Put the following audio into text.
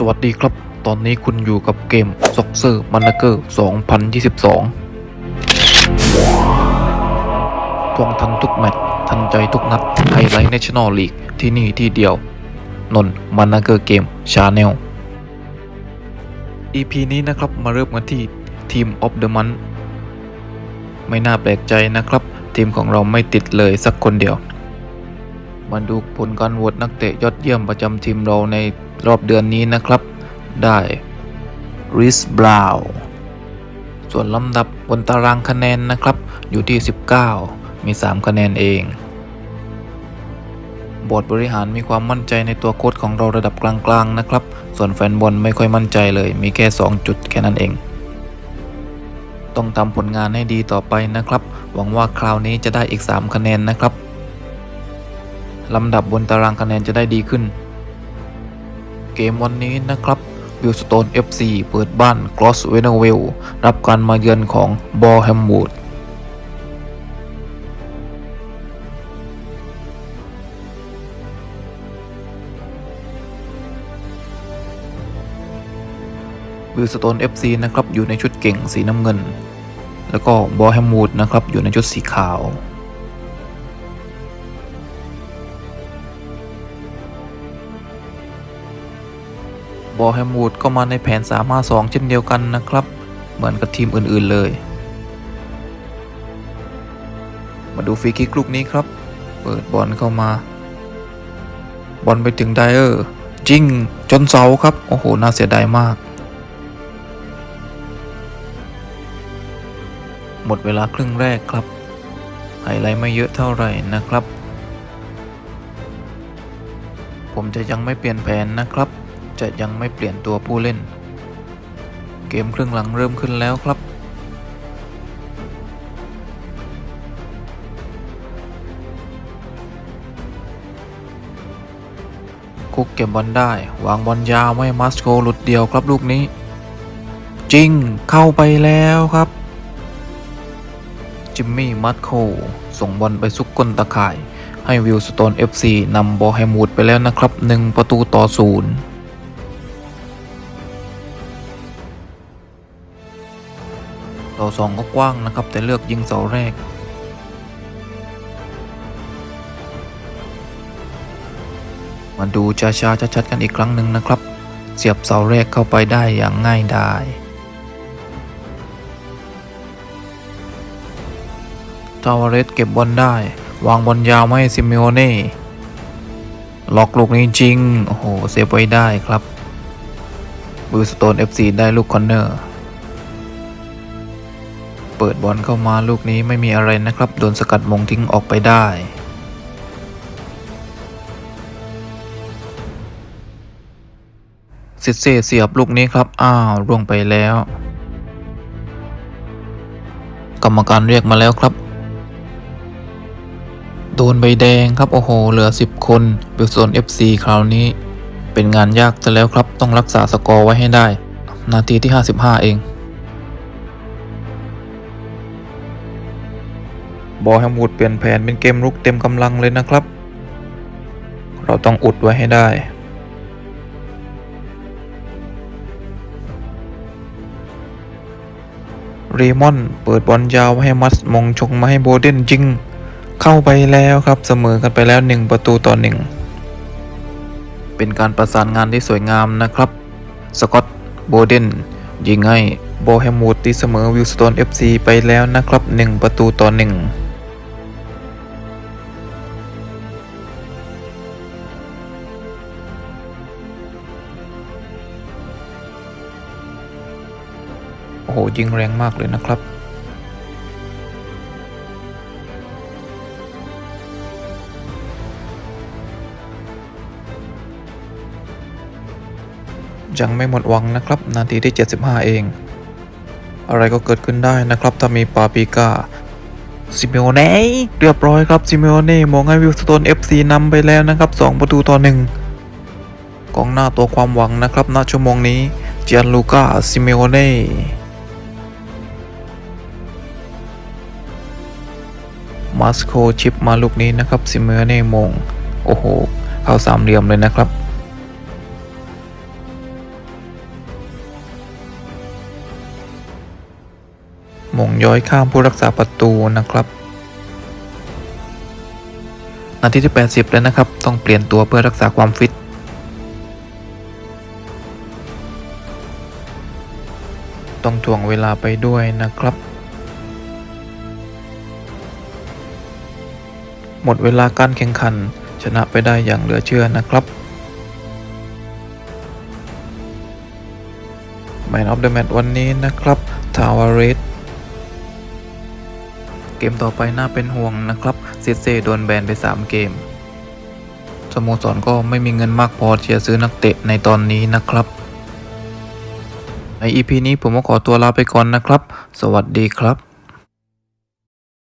สวัสดีครับ ตอนนี้คุณอยู่กับเกม s o c c e r m a n a g e r 2022ทวงทันทุกแมตช์ทันใจทุกนัด ไฮไลท์ National League ที่นี่ที่เดียว นนมานาเกอร์เกมชาแนล EP นี้นะครับมาเริ่มกันที่ทีม of the Month ไม่น่าแปลกใจนะครับ ทีมของเราไม่ติดเลยสักคนเดียว มาดูผลการโหวตนักเตะยอดเยี่ยมประจำทีมเราใน รอบเดือนนี้นะครับ ได้ริสบราวส่วนลำดับบนตารางคะแนนนะครับ อยู่ที่ 19 มี 3 คะแนนเองบอร์ดบริหารมีความมั่นใจในตัวโค้ชของเราระดับกลางๆนะครับ ส่วนแฟนบอลไม่ค่อยมั่นใจเลย มีแค่ 2 จุดแค่นั้นเอง ต้องทำผลงานให้ดีต่อไปนะครับ หวังว่าคราวนี้จะได้อีก 3 คะแนนนะครับลำดับบนตารางคะแนนจะได้ดีขึ้น เกมวันนี้นะครับวิลสโตน FC เปิดบ้านกรอสเวเนเวลรับการมาเยือนของบอแฮมวูดวิลสโตน FC นะครับอยู่ในชุดเก่งสีน้ำเงิน แล้วก็บอแฮมวูดนะครับอยู่ในชุดสีขาว บอแฮมวูดก็มาในแผน 352 เช่นเดียวกันนะครับ เหมือนกับทีมอื่นๆเลย มาดูฟรีคิกลูกนี้ครับ เปิดบอลเข้ามา บอลไปถึงไดเออร์จริงจนเสาครับ โอ้โห น่าเสียดายมาก หมดเวลาครึ่งแรกครับ ไฮไลท์ไม่เยอะเท่าไหร่นะครับ ผมจะยังไม่เปลี่ยนแผนนะครับ จะยังไม่เปลี่ยนตัวผู้เล่น เกมครึ่งหลังเริ่มขึ้นแล้วครับคุกเก็บบอลได้ วางบอลยาวไม่ให้มัสโกหลุดเดียวครับลูกนี้ จริงเข้าไปแล้วครับ จิมมี่มัสโคส่งบอลไปซุกก้นตะข่าย ให้วิลสโตน FC นำบอแฮมูดไปแล้วนะครับ 1 ประตูต่อศูนย์ เสาสองก็กว้างนะครับ แต่เลือกยิงเสาแรก มาดูช้าๆชัดๆกันอีกครั้งหนึ่งนะครับ เสียบเสาแรกเข้าไปได้อย่างง่ายดายทาวาเรสเก็บบอลได้ วางบอลยาวมาให้ซิเมโอเน่ล็อกลูกนี้จริง โอ้โห เซฟไว้ได้ครับ บูสโตน FC ได้ลูกคอนเนอร์ เปิดบอลเข้ามาลูกนี้ไม่มีอะไรนะครับ โดนสกัดมงทิ้งออกไปได้ซิเซเสียบลูกนี้ครับ อ้าวร่วงไปแล้ว กรรมการเรียกมาแล้วครับ โดนใบแดงครับ โอ้โห เหลือ 10 คนเบลโซน FC คราวนี้ เป็นงานยากจะแล้วครับ ต้องรักษาสกอร์ไว้ให้ได้ นาทีที่ 55 เอง บอลแฮมวูดเปลี่ยนแผนเป็นเกมรุกเต็มกำลังเลยนะครับ เราต้องอุดไว้ให้ได้ เรมอนเปิดบอลยาวให้มัสมงชงมาให้โบเดนจิง เข้าไปแล้วครับเสมอกันไปแล้ว 1 ประตูต่อ 1 เป็นการประสานงานที่สวยงามนะครับ สกอตโบเดนยิงให้โบแฮมวูดตีเสมอวิลสโตน FC ไปแล้วนะครับ 1 ประตูต่อ 1 หยิงแรงมากเลยนะครับ ยังไม่หมดหวังนะครับ นาทีที่ 75 เอง อะไรก็เกิดขึ้นได้นะครับ ถ้ามีปาปิก้าซิเมโอเน่เรียบร้อยครับซิเมโอเน่มองให้วิลสโตน FC นำไปแล้วนะครับ 2 ประตูต่อ 1 กองหน้าตัวความหวังนะครับณชั่วโมงนี้เจียนลูก้าซิเมโอเน่ มาสโคชิปมาลูกนี้นะครับซิเมเน่มง โอ้โห เข้าสามเหลี่ยมเลยนะครับมงย้อยข้ามผู้รักษาประตูนะครับ นาทีที่ 80 แล้วนะครับ ต้องเปลี่ยนตัวเพื่อรักษาความฟิต ต้องถ่วงเวลาไปด้วยนะครับ หมดเวลาการแข่งขัน ชนะไปได้อย่างเหลือเชื่อนะครับแมนออฟเดอะแมตช์วันนี้นะครับทาวาเรสเกมต่อไปน่าเป็นห่วงนะครับซิเซโดนแบนไป 3 เกม สโมสรก็ไม่มีเงินมากพอที่จะซื้อนักเตะในตอนนี้นะครับ ใน EP นี้ผมก็ขอตัวลาไปก่อนนะครับ สวัสดีครับ